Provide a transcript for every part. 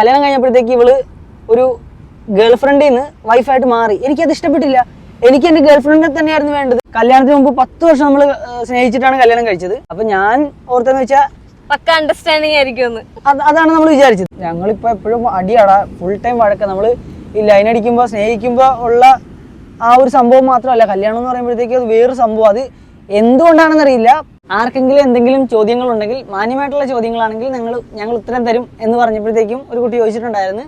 കല്യാണം കഴിഞ്ഞപ്പോഴത്തേക്ക് ഇവൾ ഒരു ഗേൾ ഫ്രണ്ടിൽ നിന്ന് വൈഫായിട്ട് മാറി. എനിക്കത് ഇഷ്ടപ്പെട്ടില്ല. എനിക്ക് എന്റെ ഗേൾ ഫ്രണ്ടിനെ തന്നെയായിരുന്നു വേണ്ടത്. കല്യാണത്തിന് മുമ്പ് പത്ത് വർഷം നമ്മൾ സ്നേഹിച്ചിട്ടാണ് കല്യാണം കഴിച്ചത്. അപ്പൊ ഞാൻ ഓർത്തെന്ന് വെച്ചാൽ പക്ക അണ്ടർസ്റ്റാൻഡിങ് ആയിരിക്കും അത് അതാണ് നമ്മൾ വിചാരിച്ചത്. ഞങ്ങളിപ്പോ എപ്പോഴും അടിയാടാ. Full time വഴക്ക. നമ്മൾ ഈ ലൈൻ അടിക്കുമ്പോ സ്നേഹിക്കുമ്പോ ഉള്ള ആ ഒരു സംഭവം മാത്രമല്ല. കല്യാണം എന്ന് പറയുമ്പോഴത്തേക്ക് അത് വേറൊരു സംഭവം. അത് എന്തുകൊണ്ടാണെന്നറിയില്ല. ആർക്കെങ്കിലും എന്തെങ്കിലും ചോദ്യങ്ങൾ ഉണ്ടെങ്കിൽ മാന്യമായിട്ടുള്ള ചോദ്യങ്ങളാണെങ്കിൽ ഞങ്ങൾ ഞങ്ങൾ ഉത്തരം തരും എന്ന് പറഞ്ഞപ്പോഴത്തേക്കും ഒരു കുട്ടി ചോദിച്ചിട്ടുണ്ടായിരുന്നു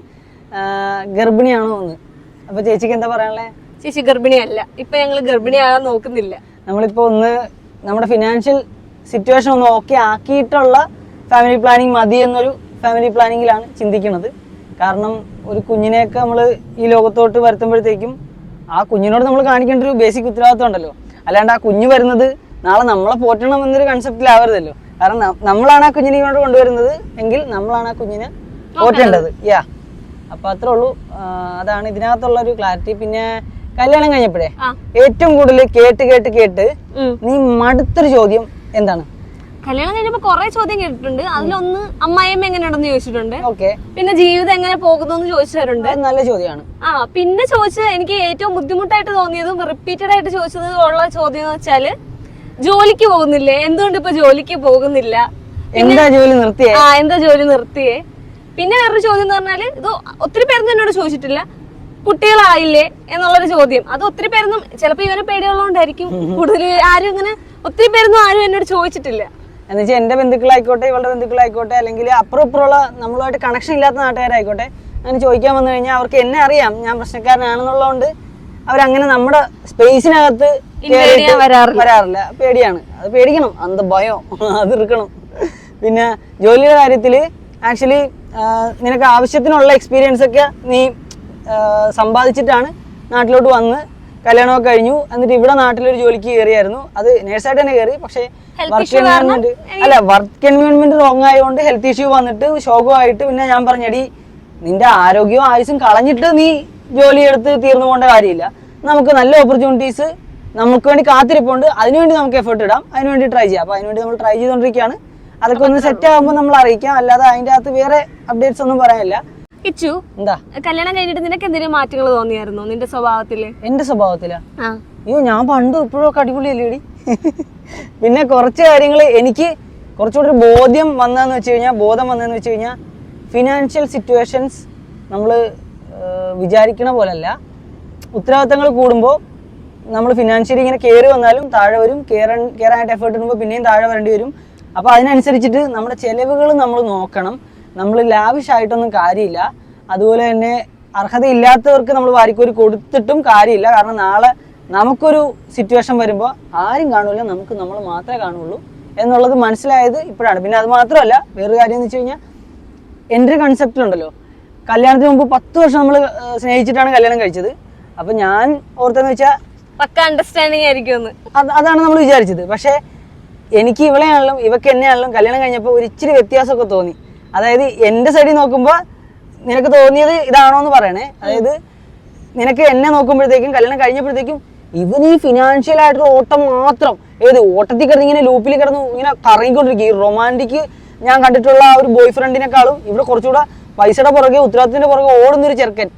ഗർഭിണിയാണോ എന്ന്. അപ്പൊ ചേച്ചിക്ക് എന്താ പറയാനുള്ളത് ചേച്ചി ഗർഭിണിയല്ല. ഇപ്പൊ ഞങ്ങൾ ഗർഭിണിയാകാൻ നോക്കുന്നില്ല. നമ്മളിപ്പോ ഒന്ന് നമ്മുടെ ഫിനാൻഷ്യൽ സിറ്റുവേഷൻ ഒന്ന് ഓക്കെ ആക്കിയിട്ടുള്ള ഫാമിലി പ്ലാനിങ് മതി എന്നൊരു ഫാമിലി പ്ലാനിങ്ങിലാണ് ചിന്തിക്കുന്നത്. കാരണം ഒരു കുഞ്ഞിനെയൊക്കെ നമ്മൾ ഈ ലോകത്തോട്ട് വരുത്തുമ്പോഴത്തേക്കും ആ കുഞ്ഞിനോട് നമ്മൾ കാണിക്കേണ്ട ഒരു ബേസിക് ഉത്തരവാദിത്വം ഉണ്ടല്ലോ. അല്ലാണ്ട് ആ കുഞ്ഞ് വരുന്നത് നാളെ നമ്മളെ പോറ്റണം എന്നൊരു കൺസെപ്റ്റിലാവരുതല്ലോ കാരണം നമ്മളാണ് ആ കുഞ്ഞിനെ ഇങ്ങോട്ട് കൊണ്ടുവരുന്നത് എങ്കിൽ നമ്മളാണ് ആ കുഞ്ഞിനെ പോറ്റേണ്ടത്. യാ. അപ്പൊ അത്രേ ഉള്ളൂ. അതാണ് ഇതിനകത്തുള്ള ഒരു ക്ലാരിറ്റി പിന്നെ കല്യാണം കഴിഞ്ഞപ്പോഴേ ഏറ്റവും കൂടുതൽ കേട്ട് കേട്ട് കേട്ട്. നീ മടുത്തൊരു ചോദ്യം എന്താണ്? കല്യാണം കഴിഞ്ഞപ്പോ കുറെ ചോദ്യം കേട്ടിട്ടുണ്ട്. അതിലൊന്ന് അമ്മായിയമ്മ എങ്ങനെയുണ്ടെന്ന് ചോദിച്ചിട്ടുണ്ട്. ഓക്കെ. പിന്നെ ജീവിതം എങ്ങനെ പോകുന്നു എന്ന് ചോദിച്ചിട്ടുണ്ട് നല്ല ചോദ്യമാണ്. ആ പിന്നെ ചോദിച്ച എനിക്ക് ഏറ്റവും ബുദ്ധിമുട്ടായിട്ട് തോന്നിയതും റിപ്പീറ്റഡ് ആയിട്ട് ചോദിച്ചത് ഉള്ള ചോദ്യം എന്ന് വെച്ചാൽ ജോലിക്ക് പോകുന്നില്ലേ? എന്തുകൊണ്ട് ഇപ്പൊ ജോലിക്ക് പോകുന്നില്ല? എന്താ ജോലി നിർത്തിയേ? ആ എന്താ ജോലി നിർത്തിയേ? പിന്നെ വേറൊരു ചോദ്യം എന്ന് പറഞ്ഞാൽ ഇത് ഒത്തിരി പേരൊന്നും എന്നോട് ചോദിച്ചിട്ടില്ല. കുട്ടികളായില്ലേ എന്നുള്ളൊരു ചോദ്യം. അത് ഒത്തിരി പേരൊന്നും ചിലപ്പോ ഇവനെ പേടിയുള്ളതുകൊണ്ടായിരിക്കും. കൂടുതൽ ആരും ഇങ്ങനെ ഒത്തിരി പേരൊന്നും ആരും എന്നോട് ചോദിച്ചിട്ടില്ല. എന്ന് വെച്ചാൽ എന്റെ ബന്ധുക്കളായിക്കോട്ടെ ഇവളുടെ ബന്ധുക്കളായിക്കോട്ടെ അല്ലെങ്കിൽ അപ്പുറം ഇപ്പുറമുള്ള നമ്മളുമായിട്ട് കണക്ഷൻ ഇല്ലാത്ത നാട്ടുകാരായിക്കോട്ടെ അങ്ങനെ ചോദിക്കാൻ വന്നു കഴിഞ്ഞാൽ അവർക്ക് എന്നെ അറിയാം. ഞാൻ പ്രശ്നക്കാരനാണെന്നുള്ളതുകൊണ്ട് അവരങ്ങനെ നമ്മുടെ സ്പേസിനകത്ത് വരാറില്ല. പേടിയാണ്. അത് പേടിക്കണം. അന്ത ഭയം. അത് ഇറുക്കണം പിന്നെ ജോലിയുടെ കാര്യത്തിൽ ആക്ച്വലി നിനക്ക് ആവശ്യത്തിനുള്ള എക്സ്പീരിയൻസ് ഒക്കെ നീ സമ്പാദിച്ചിട്ടാണ് നാട്ടിലോട്ട് വന്ന് കല്യാണമൊക്കെ കഴിഞ്ഞു. എന്നിട്ട് ഇവിടെ നാട്ടിലൊരു ജോലിക്ക് കയറിയായിരുന്നു. അത് നേഴ്സായിട്ട് തന്നെ കയറി. പക്ഷേ വർക്ക് എൻവയോൺമെന്റ് അല്ല വർക്ക് എൻവയോൺമെന്റ് റോങ് ആയതുകൊണ്ട് ഹെൽത്ത് ഇഷ്യൂ വന്നിട്ട് ശോകമായിട്ട് പിന്നെ ഞാൻ പറഞ്ഞടി നിന്റെ ആരോഗ്യവും ആയുസും കളഞ്ഞിട്ട് നീ ജോലി എടുത്ത് തീർന്നു പോകേണ്ട കാര്യമില്ല. നമുക്ക് നല്ല ഓപ്പർച്യൂണിറ്റീസ് നമുക്ക് വേണ്ടി കാത്തിരിപ്പുണ്ട്. അതിനുവേണ്ടി നമുക്ക് എഫേർട്ട് ഇടാം. അതിനുവേണ്ടി ട്രൈ ചെയ്യാം. അപ്പൊ അതിനുവേണ്ടി നമ്മൾ ട്രൈ ചെയ്തുകൊണ്ടിരിക്കുകയാണ്. അതൊക്കെ ഒന്ന് സെറ്റ് ആകുമ്പോൾ നമ്മൾ അറിയിക്കാം. അല്ലാതെ അതിന്റെ അകത്ത് വേറെ അപ്ഡേറ്റ്സ് ഒന്നും പറയാനില്ല. ഇച്ചു എന്താ? കല്യാണം കഴിഞ്ഞിട്ട് നിനക്ക് എന്തെങ്കിലും മാറ്റങ്ങൾ തോന്നിയായിരുന്നു നിന്റെ സ്വഭാവത്തിൽ? എന്റെ സ്വഭാവത്തിലാ? അയ്യോ ഞാൻ പണ്ട് ഇപ്പോഴൊക്കെ അടിപൊളിയല്ലേടി? പിന്നെ കുറച്ച് കാര്യങ്ങൾ എനിക്ക് കുറച്ചുകൂടി ഒരു ബോധ്യം വന്നതെന്ന് വെച്ച് കഴിഞ്ഞാൽ ബോധം വന്നതെന്ന് വെച്ച് കഴിഞ്ഞാൽ ഫിനാൻഷ്യൽ സിറ്റുവേഷൻസ് നമ്മൾ വിചാരിക്കണ പോലല്ല. ഉത്തരവാദിത്തങ്ങൾ കൂടുമ്പോൾ നമ്മൾ ഫിനാൻഷ്യലി ഇങ്ങനെ കയറി വന്നാലും താഴെ വരും കയറാൻ കയറാനായിട്ട് എഫേർട്ട് ഇടുമ്പോൾ പിന്നെയും താഴെ വരേണ്ടി വരും. അപ്പോൾ അതിനനുസരിച്ചിട്ട് നമ്മുടെ ചിലവുകൾ നമ്മൾ നോക്കണം. നമ്മൾ ലാവിഷായിട്ടൊന്നും കാര്യമില്ല. അതുപോലെ തന്നെ അർഹതയില്ലാത്തവർക്ക് നമ്മൾ വാരിക്കോരി കൊടുത്തിട്ടും കാര്യമില്ല. കാരണം നാളെ നമുക്കൊരു സിറ്റുവേഷൻ വരുമ്പോൾ ആരും കാണൂല നമുക്ക് നമ്മൾ മാത്രമേ കാണുള്ളൂ എന്നുള്ളത് മനസ്സിലായത് ഇപ്പോഴാണ്. പിന്നെ അത് മാത്രമല്ല വേറൊരു കാര്യം എന്ന് വെച്ച് കഴിഞ്ഞാൽ എന്റെ കൺസെപ്റ്റിലുണ്ടല്ലോ കല്യാണത്തിന് മുമ്പ് പത്ത് വർഷം നമ്മൾ സ്നേഹിച്ചിട്ടാണ് കല്യാണം കഴിച്ചത്. അപ്പം ഞാൻ ഓർത്തെന്ന് വെച്ചാൽ പക്ക അണ്ടർസ്റ്റാൻഡിങ് ആയിരിക്കും അത് അതാണ് നമ്മൾ വിചാരിച്ചത്. പക്ഷേ എനിക്ക് ഇവളെയാണെങ്കിലും ഇവക്ക് എന്നെയാണെങ്കിലും കല്യാണം കഴിഞ്ഞപ്പോൾ ഒരു ഇച്ചിരി വ്യത്യാസമൊക്കെ തോന്നി. അതായത് എന്റെ സൈഡിൽ നോക്കുമ്പോൾ നിനക്ക് തോന്നിയത് ഇതാണോ എന്ന് പറയണേ. അതായത് നിനക്ക് എന്നെ നോക്കുമ്പോഴത്തേക്കും കല്യാണം കഴിഞ്ഞപ്പോഴത്തേക്കും ഇവൻ ഈ ഫിനാൻഷ്യൽ ആയിട്ടുള്ള ഓട്ടം മാത്രം ഏത് ഓട്ടത്തിൽ കിടന്ന് ഇങ്ങനെ ലൂപ്പിൽ കിടന്ന് ഇങ്ങനെ കറങ്ങിക്കൊണ്ടിരിക്കും ഈ റൊമാന്റിക് ഞാൻ കണ്ടിട്ടുള്ള ആ ഒരു ബോയ് ഫ്രണ്ടിനെക്കാളും ഇവിടെ കുറച്ചുകൂടെ പൈസയുടെ പുറകെ ഉത്തരവാദിത്തത്തിന്റെ പുറകെ ഓടുന്ന ഒരു ചെറുക്കൻ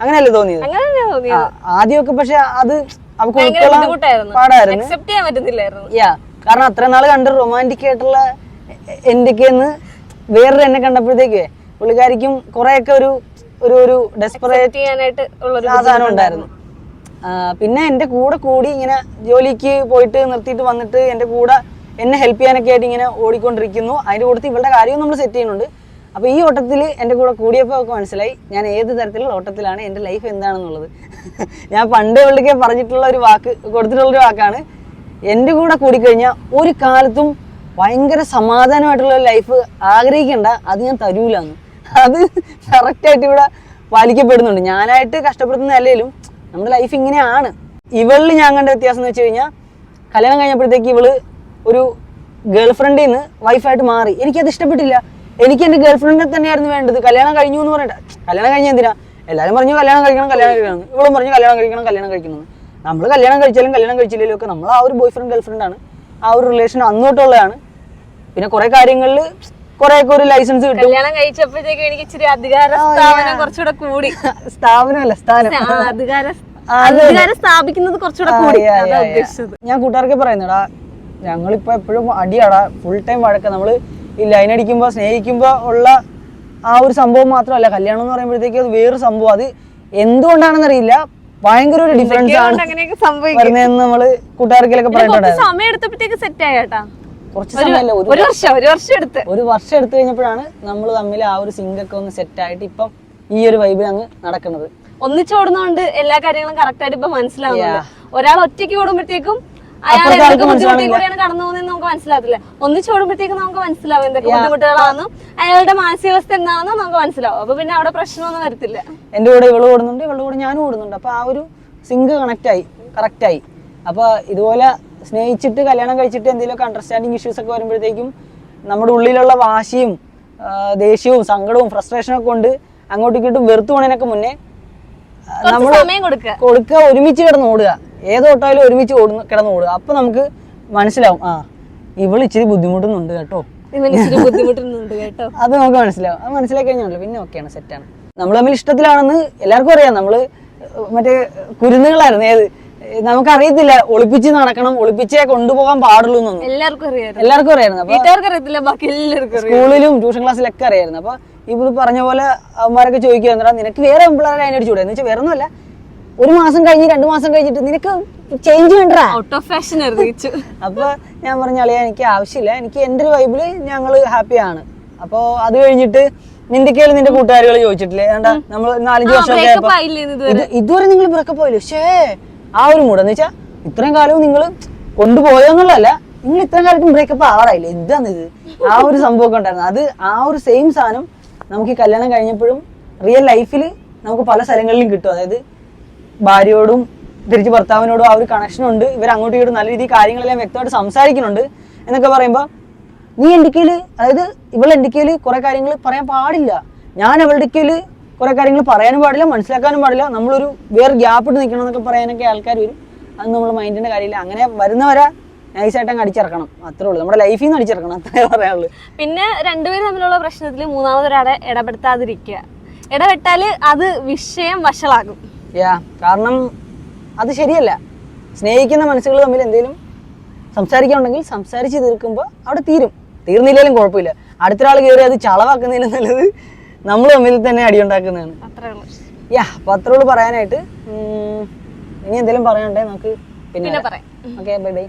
അങ്ങനെയല്ലേ തോന്നിയത്? ആദ്യമൊക്കെ പക്ഷെ അത് അവർക്ക് ഉൾക്കൊള്ളാൻ പാടായിരുന്നു. യാ കാരണം അത്ര നാൾ കണ്ട് റൊമാന്റിക് ആയിട്ടുള്ള എന്തൊക്കെയെന്ന് വേറൊരു എന്നെ കണ്ടപ്പോഴത്തേക്ക് പുള്ളിക്കാരിക്കും കുറെയൊക്കെ ഒരു ഒരു ഒരു ഡെസ്പറേറ്റ് ചെയ്യാനായിട്ട് സാധനം ഉണ്ടായിരുന്നു. പിന്നെ എന്റെ കൂടെ കൂടി ഇങ്ങനെ ജോലിക്ക് പോയിട്ട് നിർത്തിയിട്ട് വന്നിട്ട് എന്റെ കൂടെ എന്നെ ഹെൽപ്പ് ചെയ്യാനൊക്കെ ആയിട്ട് ഇങ്ങനെ ഓടിക്കൊണ്ടിരിക്കുന്നു. അതിന്റെ കൂട്ടത്തിൽ ഇവളുടെ കാര്യവും നമ്മൾ സെറ്റ് ചെയ്യുന്നുണ്ട്. അപ്പോൾ ഈ ഓട്ടത്തിൽ എന്റെ കൂടെ കൂടിയപ്പോൾ ഒക്കെ മനസ്സിലായി ഞാൻ ഏത് തരത്തിലുള്ള ഓട്ടത്തിലാണ് എന്റെ ലൈഫ് എന്താണെന്നുള്ളത്. ഞാൻ പണ്ട് ഇവളുടെ പറഞ്ഞിട്ടുള്ള ഒരു വാക്ക് കൊടുത്തിട്ടുള്ള ഒരു വാക്കാണ് എന്റെ കൂടെ കൂടിക്കഴിഞ്ഞാൽ ഒരു കാലത്തും ഭയങ്കര സമാധാനമായിട്ടുള്ള ലൈഫ് ആഗ്രഹിക്കണ്ട. അത് ഞാൻ തരൂലെന്ന്. അത് കറക്റ്റായിട്ട് ഇവിടെ പാലിക്കപ്പെടുന്നുണ്ട്. ഞാനായിട്ട് കഷ്ടപ്പെടുന്ന നിലയിലും നമ്മുടെ ലൈഫ് ഇങ്ങനെയാണ്. ഇവളിൽ ഞാൻ കണ്ട വ്യത്യാസം എന്ന് വെച്ച് കഴിഞ്ഞാൽ കല്യാണം കഴിഞ്ഞപ്പോഴത്തേക്ക് ഇവൾ ഒരു ഗേൾ ഫ്രണ്ടിൽ നിന്ന് വൈഫായിട്ട് മാറി. എനിക്കത് ഇഷ്ടപ്പെട്ടില്ല. എനിക്ക് എന്റെ ഗേൾ ഫ്രണ്ടിനെ തന്നെയായിരുന്നു വേണ്ടത്. കല്യാണം കഴിഞ്ഞു എന്ന് പറയണ്ട കല്യാണം കഴിഞ്ഞ എന്തിനാ? എല്ലാവരും പറഞ്ഞു കല്യാണം കഴിക്കണം കല്യാണം കഴിക്കണം. ഇവളും പറഞ്ഞു കല്യാണം കഴിക്കണം കല്യാണം കഴിക്കണം നമ്മൾ കല്യാണം കഴിച്ചാലും കല്യാണം കഴിച്ചില്ലെങ്കിലും ഒക്കെ നമ്മൾ ആ ഒരു ബോയ് ഫ്രണ്ട് ഗേൾ ഫ്രണ്ടാണ് ആ ഒരു റിലേഷൻ അന്നോട്ടുള്ളതാണ്. പിന്നെ കുറേ കാര്യങ്ങളിൽ കുറെയൊക്കെ ഒരു ലൈസൻസ് കിട്ടും. കല്യാണം കഴിച്ചപ്പോഴത്തേക്ക് എനിക്ക് ഇച്ചിരി അധികാര സ്ഥാപനം കുറച്ചുകൂടെ കൂടി. സ്ഥാപനമല്ല സ്ഥാനം. അധികാര അധികാരം സ്ഥാപിക്കുന്നത് കുറച്ചുകൂടെ കൂടി. ഞാൻ കൂട്ടുകാർക്ക് പറയുന്നടാ ഞങ്ങളിപ്പോ എപ്പോഴും അടിയാടാ. Full time വഴക്ക. നമ്മൾ ഈ ലൈൻ അടിക്കുമ്പോ സ്നേഹിക്കുമ്പോ ഉള്ള ആ ഒരു സംഭവം മാത്രമല്ല. കല്യാണം എന്ന് പറയുമ്പോഴത്തേക്ക് അത് വേറൊരു സംഭവം. അത് എന്തുകൊണ്ടാണെന്ന് അറിയില്ല ഭയങ്കര ഒരു ഡിഫറൻസ് ആണ് നമ്മൾ കൂട്ടുകാർക്കൊക്കെ പറയുന്നുണ്ടായിരുന്നു സമയം എടുത്തപ്പോഴത്തേക്ക് സെറ്റ് ആയേട്ടാ കുറച്ച് സമയമല്ല? ഒരു വർഷം ഒരു വർഷം എടുത്ത്. ഒരു വർഷം എടുത്തു കഴിഞ്ഞപ്പോഴാണ് നമ്മൾ തമ്മിൽ ആ ഒരു സിങ്ക് ഒക്കെ ഒന്ന് സെറ്റ് ആയിട്ട് ഇപ്പം ഈ ഒരു വൈബിൽ അങ്ങ് നടക്കുന്നത്. ഒന്നിച്ചോടുന്നോണ്ട് എല്ലാ കാര്യങ്ങളും കറക്റ്റ് ആയിട്ട് ഇപ്പൊ മനസ്സിലാവുന്നുണ്ട്. ഒരാൾ ഒറ്റയ്ക്ക് ഓടുമ്പോഴത്തേക്കും അയാൾ എന്തൊക്കെ ബുദ്ധിമുട്ടിൽ. കടന്നു പോകുന്നത് നമുക്ക് മനസ്സിലാകത്തില്ല. ഒന്നിച്ചോടുമ്പോഴത്തേക്കും നമുക്ക് മനസ്സിലാവും എന്തൊക്കെ ബുദ്ധിമുട്ടുകളാണെന്നും അയാളുടെ മാനസികാവസ്ഥ എന്താണെന്നും നമുക്ക് മനസ്സിലാവും. അപ്പൊ പിന്നെ അവിടെ പ്രശ്നമൊന്നും വരത്തില്ല. എന്റെ കൂടെ ഇവൾ ഓടുന്നുണ്ട് ഇവളുടെ കൂടെ ഞാനും ഓടുന്നുണ്ട്. അപ്പൊ ആ ഒരു സിങ്ക് കണക്റ്റ് ആയി കറക്റ്റ് ആയി. അപ്പൊ ഇതുപോലെ സ്നേഹിച്ചിട്ട് കല്യാണം കഴിച്ചിട്ട് എന്തെങ്കിലുമൊക്കെ അണ്ടർസ്റ്റാൻഡിങ് ഇഷ്യൂസ് ഒക്കെ വരുമ്പോഴത്തേക്കും നമ്മുടെ ഉള്ളിലുള്ള വാശിയും ദേഷ്യവും സങ്കടവും ഫ്രസ്ട്രേഷനും ഒക്കെ കൊണ്ട് അങ്ങോട്ടും ഇങ്ങോട്ടും വെറുത്തു പോണതിനൊക്കെ മുന്നേ നമ്മൾ കൊടുക്കുക. ഒരുമിച്ച് കിടന്ന് ഓടുക. ഏത് ഓട്ടായാലും ഒരുമിച്ച് ഓടുന്ന കിടന്ന് ഓടുക. അപ്പൊ നമുക്ക് മനസ്സിലാവും ആ ഇവൾ ഇച്ചിരി ബുദ്ധിമുട്ടുന്നുണ്ട് കേട്ടോ. ബുദ്ധിമുട്ടുന്നുണ്ട് കേട്ടോ. അത് നമുക്ക് മനസ്സിലാവും. അത് മനസ്സിലാക്കി കഴിഞ്ഞാൽ പിന്നെ ഓക്കെയാണ് സെറ്റാണ് നമ്മൾ തമ്മിൽ ഇഷ്ടത്തിലാണെന്ന് എല്ലാവർക്കും അറിയാം. നമ്മൾ മറ്റേ കുരുന്നുകളായിരുന്നു. ഏത് നമുക്കറിയത്തില്ല ഒളിപ്പിച്ച് നടക്കണം ഒളിപ്പിച്ചേ കൊണ്ടുപോകാൻ പാടുള്ളൂ എന്നൊന്നും. എല്ലാവർക്കും അറിയാം എല്ലാവർക്കും അറിയായിരുന്നു അപ്പൊ വീട്ടുകാർക്ക് അറിയത്തില്ല ബാക്കി എല്ലാവർക്കും അറിയാം. സ്കൂളിലും ട്യൂഷൻ ക്ലാസ്സിലൊക്കെ അറിയായിരുന്നു അപ്പൊ ഇത് പറഞ്ഞ പോലെ അവന്മാരൊക്കെ ചോദിക്കുക നിനക്ക് വേറെ പിള്ളേരെ അതിനടിച്ചൂടെ എന്ന് വെച്ചാൽ വേറെ ഒന്നുമല്ല ഒരു മാസം കഴിഞ്ഞ് രണ്ടു മാസം കഴിഞ്ഞിട്ട് നിനക്ക് ചേഞ്ച് വേണ്ടടാ. ഔട്ട് ഓഫ് ഫാഷൻ അപ്പൊ ഞാൻ പറഞ്ഞ അളിയാ എനിക്ക് ആവശ്യമില്ല. എനിക്ക് എന്റെ ഒരു വൈബിൽ ഞങ്ങൾ ഹാപ്പിയാണ് അപ്പൊ അത് കഴിഞ്ഞിട്ട് നിന്റെ കയ്യിൽ നിന്റെ കൂട്ടുകാരികൾ ചോദിച്ചിട്ടില്ലേ ഏണ്ടാ നമ്മൾ നാലഞ്ച് വർഷം ഇതുവരെ? നിങ്ങൾ ബ്രേക്കപ്പ് പോയില്ലേ ഷേ ആ ഒരു മൂഡ് എന്ന് വെച്ചാൽ ഇത്രയും കാലവും നിങ്ങൾ കൊണ്ടുപോയെന്നുള്ളതല്ല നിങ്ങൾ ഇത്രയും കാലത്തും ബ്രേക്കപ്പ് ആവാറായില്ലേ? ഇത്? ആ ഒരു സംഭവമൊക്കെ ഉണ്ടായിരുന്നു. അത് ആ ഒരു സെയിം സാധനം നമുക്ക് ഈ കല്യാണം കഴിഞ്ഞപ്പോഴും റിയൽ ലൈഫിൽ നമുക്ക് പല സ്ഥലങ്ങളിലും കിട്ടും. അതായത് ഭാര്യയോടും തിരിച്ച് ഭർത്താവിനോടും ആ ഒരു കണക്ഷൻ ഉണ്ട്. ഇവർ അങ്ങോട്ടും ഇങ്ങോട്ടും നല്ല രീതിയിൽ കാര്യങ്ങളെല്ലാം വ്യക്തമായിട്ട് സംസാരിക്കുന്നുണ്ട് എന്നൊക്കെ പറയുമ്പോൾ നീ എന്റെ അതായത് ഇവൾ എന്റെ കയ്യിൽ കുറെ കാര്യങ്ങൾ പറയാൻ പാടില്ല. ഞാൻ അവളുടെ കുറെ കാര്യങ്ങൾ പറയാനും പാടില്ല മനസ്സിലാക്കാനും പാടില്ല. നമ്മളൊരു വേറെ ഗ്യാപ്പ് ഇട്ട് നിൽക്കണം എന്നൊക്കെ പറയാനൊക്കെ ആൾക്കാർ വരും. അത് നമ്മൾ മൈൻഡിന്റെ കാര്യമില്ല. അങ്ങനെ വരുന്നവരെ നൈസായിട്ട് അങ്ങ് അടിച്ചിറക്കണം. അത്രേ ഉള്ളൂ. നമ്മുടെ ലൈഫിൽ നിന്ന് അടിച്ചിറക്കണം. അത്രേ പറയാനുള്ളൂ. പിന്നെ രണ്ടുപേരും തമ്മിലുള്ള പ്രശ്നത്തിൽ മൂന്നാമതൊരാളെ ഇടപെടുത്താതിരിക്കുക. ഇടപെട്ടാൽ അത് വിഷയം വഷളാകും. യാ കാരണം അത് ശരിയല്ല. സ്നേഹിക്കുന്ന മനസ്സുകൾ തമ്മിൽ എന്തെങ്കിലും സംസാരിക്കാനുണ്ടെങ്കിൽ സംസാരിച്ച് തീർക്കുമ്പോൾ അവിടെ തീരും. തീർന്നില്ലെങ്കിലും കുഴപ്പമില്ല. അടുത്തൊരാൾ കയറി അത് ചളവാക്കുന്നതിലും നല്ലത് നമ്മൾ തമ്മിൽ തന്നെ അടിയുണ്ടാക്കുന്നതാണ്. അത്രേ ഉള്ളൂ. യാ പത്രോട് പറയാനായിട്ട്. ഇനി എന്തെങ്കിലും പറയാനുണ്ടെങ്കിൽ നമുക്ക്? പിന്നെ ഓക്കെ ബൈ ബൈ